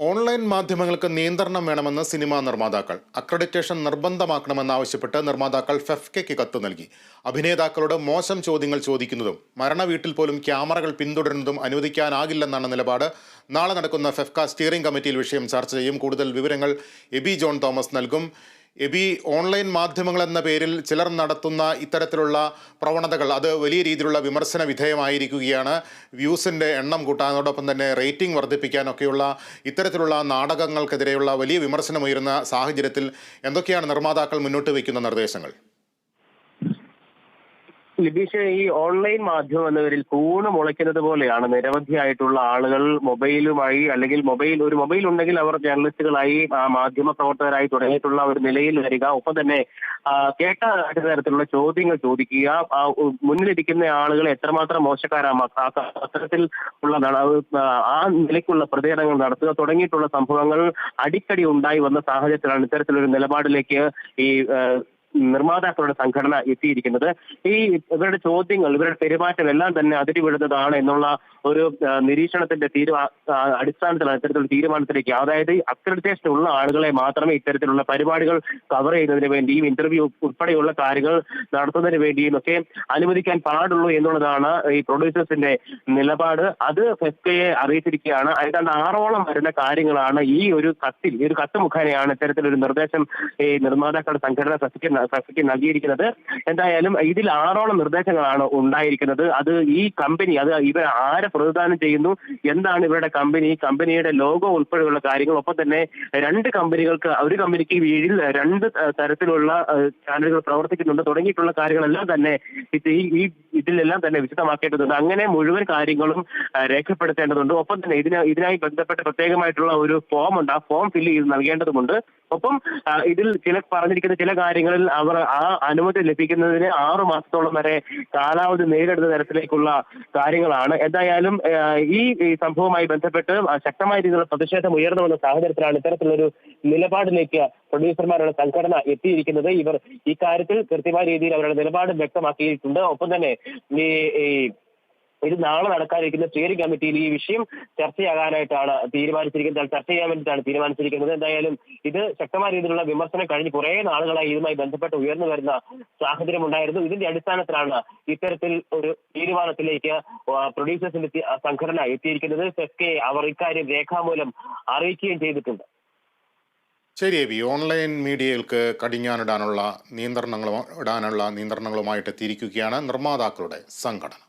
Online മാധ്യമങ്ങൾക്ക് നിയന്ത്രണം വേണമെന്ന് സിനിമാ നിർമ്മാതാക്കൾ. അക്രഡിറ്റേഷൻ നിർബന്ധമാക്കണമെന്നാവശ്യപ്പെട്ട് നിർമ്മാതാക്കൾ ഫെഫ്കയ്ക്ക് കത്ത് നൽകി. അഭിനേതാക്കളോട് മോശം ചോദ്യങ്ങൾ ചോദിക്കുന്നതും മരണവീട്ടിൽ പോലും ക്യാമറകൾ പിന്തുടരുന്നതും അനുവദിക്കാനാകില്ലെന്നാണ് നിലപാട്. നാളെ നടക്കുന്ന ഫെഫ്ക സ്റ്റിയറിംഗ് കമ്മിറ്റിയിൽ വിഷയം ചർച്ച ചെയ്യും. കൂടുതൽ വിവരങ്ങൾ എബി ജോൺ തോമസ് നൽകും. എബി ഓൺലൈൻ മാധ്യമങ്ങൾ എന്ന പേരിൽ ചിലർ നടത്തുന്ന ഇത്തരത്തിലുള്ള പ്രവണതകൾ അത് വലിയ രീതിയിലുള്ള വിമർശന വിധേയമായിരിക്കുകയാണ്. വ്യൂസിന്റെ എണ്ണം കൂട്ടാനോടൊപ്പം തന്നെ റേറ്റിംഗ് വർദ്ധിപ്പിക്കാനൊക്കെയുള്ള ഇത്തരത്തിലുള്ള നാടകങ്ങൾക്കെതിരെയുള്ള വലിയ വിമർശനമുയരുന്ന സാഹചര്യത്തിൽ എന്തൊക്കെയാണ് നിർമ്മാതാക്കൾ മുന്നോട്ട് വയ്ക്കുന്ന നിർദ്ദേശങ്ങൾ? ലിബീഷ് ഈ ഓൺലൈൻ മാധ്യമം എന്നിവരിൽ കൂണ് മുളയ്ക്കുന്നത് പോലെയാണ് നിരവധിയായിട്ടുള്ള ആളുകൾ മൊബൈലുമായി അല്ലെങ്കിൽ മൊബൈൽ ഒരു മൊബൈൽ ഉണ്ടെങ്കിൽ അവർ ജേർണലിസ്റ്റുകളായി മാധ്യമ പ്രവർത്തകരായി തുടങ്ങിയിട്ടുള്ള ഒരു നിലയിൽ വരിക. ഒപ്പം തന്നെ കേട്ട തരത്തിലുള്ള ചോദ്യങ്ങൾ ചോദിക്കുക. മുന്നിലിരിക്കുന്ന ആളുകളെ എത്രമാത്രം ആ- അത്തരത്തിൽ ഉള്ള ആ നിലയ്ക്കുള്ള പ്രതികരണങ്ങൾ നടത്തുക തുടങ്ങിയിട്ടുള്ള സംഭവങ്ങൾ അടിക്കടി ഉണ്ടായി വന്ന സാഹചര്യത്തിലാണ് ഇത്തരത്തിലൊരു നിലപാടിലേക്ക് ഈ നിർമ്മാതാക്കളുടെ സംഘടന എത്തിയിരിക്കുന്നത്. ഈ ഇവരുടെ ചോദ്യങ്ങൾ ഇവരുടെ പെരുമാറ്റം എല്ലാം തന്നെ അതിരി വിടുന്നതാണ് എന്നുള്ള ഒരു നിരീക്ഷണത്തിന്റെ തീരുമാ അടിസ്ഥാനത്തിൽ അടിസ്ഥാനത്തിലാണ് ഇത്തരത്തിലുള്ള തീരുമാനത്തിലേക്ക് അതായത് അക്രഡിറ്റേഷൻ ഉള്ള ആളുകളെ മാത്രമേ ഇത്തരത്തിലുള്ള പരിപാടികൾ കവർ ചെയ്യുന്നതിന് വേണ്ടിയും ഇന്റർവ്യൂ ഉൾപ്പെടെയുള്ള കാര്യങ്ങൾ നടത്തുന്നതിന് വേണ്ടിയും ഒക്കെ അനുവദിക്കാൻ പാടുള്ളൂ എന്നുള്ളതാണ് ഈ പ്രൊഡ്യൂസേഴ്സിന്റെ നിലപാട്. അത് ഫെസ്കയെ അറിയിച്ചിരിക്കുകയാണ്. ഏതാണ്ട് ആറോളം വരുന്ന കാര്യങ്ങളാണ് ഈ ഒരു കത്തിൽ ഈ ഒരു കത്ത് മുഖേനയാണ് ഇത്തരത്തിലൊരു നിർദ്ദേശം ഈ നിർമ്മാതാക്കളുടെ സംഘടന ഫെസ്കയ്ക്ക് ഫെസ്കയ്ക്ക് നൽകിയിരിക്കുന്നത്. എന്തായാലും ഇതിൽ ആറോളം നിർദ്ദേശങ്ങളാണ് ഉണ്ടായിരിക്കുന്നത്. അത് ഈ കമ്പനി അത് ഇവർ ആരെ പ്രതിദാനം ചെയ്യുന്നു? എന്താണ് ഇവരുടെ കമ്പനി കമ്പനിയുടെ ലോഗോ ഉൾപ്പെടെയുള്ള കാര്യങ്ങൾ. ഒപ്പം തന്നെ രണ്ട് കമ്പനികൾക്ക് ഒരു കമ്പനിക്ക് കീഴിൽ രണ്ട് തരത്തിലുള്ള ചാനലുകൾ പ്രവർത്തിക്കുന്നുണ്ട്. തുടങ്ങിയിട്ടുള്ള കാര്യങ്ങളെല്ലാം തന്നെ ഈ ഇതിലെല്ലാം തന്നെ വിശദമാക്കേണ്ടതുണ്ട്. അങ്ങനെ മുഴുവൻ കാര്യങ്ങളും രേഖപ്പെടുത്തേണ്ടതുണ്ട്. ഒപ്പം തന്നെ ഇതിന് ഇതിനായി ബന്ധപ്പെട്ട് പ്രത്യേകമായിട്ടുള്ള ഒരു ഫോം ഉണ്ട്. ആ ഫോം ഫില്ല് ചെയ്ത് നൽകേണ്ടതുണ്ട് ഒപ്പം ഇതിൽ ചില പറഞ്ഞിരിക്കുന്ന ചില കാര്യങ്ങളിൽ അവർ ആ അനുമതി ലഭിക്കുന്നതിന് ആറു മാസത്തോളം വരെ കാലാവധി നേരിടുന്ന തരത്തിലേക്കുള്ള കാര്യങ്ങളാണ്. എന്തായാലും ഈ സംഭവവുമായി ബന്ധപ്പെട്ട് ശക്തമായ രീതിയിലുള്ള പ്രതിഷേധം ഉയർന്നു വന്ന സാഹചര്യത്തിലാണ് ഇത്തരത്തിലൊരു നിലപാടിലേക്ക് പ്രൊഡ്യൂസർമാരുടെ സംഘടന എത്തിയിരിക്കുന്നത്. ഇവർ ഈ കാര്യത്തിൽ കൃത്യമായ രീതിയിൽ അവരുടെ നിലപാട് വ്യക്തമാക്കിയിട്ടുണ്ട്. ഒപ്പം തന്നെ ഈ ഇത് നാളെ നടക്കാനിരിക്കുന്ന സ്റ്റിയറിംഗ് കമ്മിറ്റിയിൽ ഈ വിഷയം ചർച്ചയാകാനായിട്ടാണ് തീരുമാനിച്ചിരിക്കുന്നത്. ചർച്ച ചെയ്യാൻ വേണ്ടിയിട്ടാണ് തീരുമാനിച്ചിരിക്കുന്നത്. എന്തായാലും ഇത് ശക്തമായ രീതിയിലുള്ള വിമർശനം കഴിഞ്ഞ് കുറേ നാളുകളായി ഇതുമായി ബന്ധപ്പെട്ട് ഉയർന്നു വരുന്ന സാഹചര്യം ഉണ്ടായിരുന്നു. ഇതിന്റെ അടിസ്ഥാനത്തിലാണ് ഇത്തരത്തിൽ ഒരു തീരുമാനത്തിലേക്ക് പ്രൊഡ്യൂസേഴ്സിന്റെ സംഘടന എത്തിയിരിക്കുന്നത്. സെസ്കെ അവർ ഇക്കാര്യം രേഖാമൂലം അറിയിക്കുകയും ചെയ്തിട്ടുണ്ട്. ശരി എബി. ഓൺലൈൻ മീഡിയകൾക്ക് കടിഞ്ഞാനിടാനുള്ള നിയന്ത്രണങ്ങളും ഇടാനുള്ള നിയന്ത്രണങ്ങളുമായിട്ട് തിരിക്കുകയാണ് നിർമ്മാതാക്കളുടെ സംഘടന.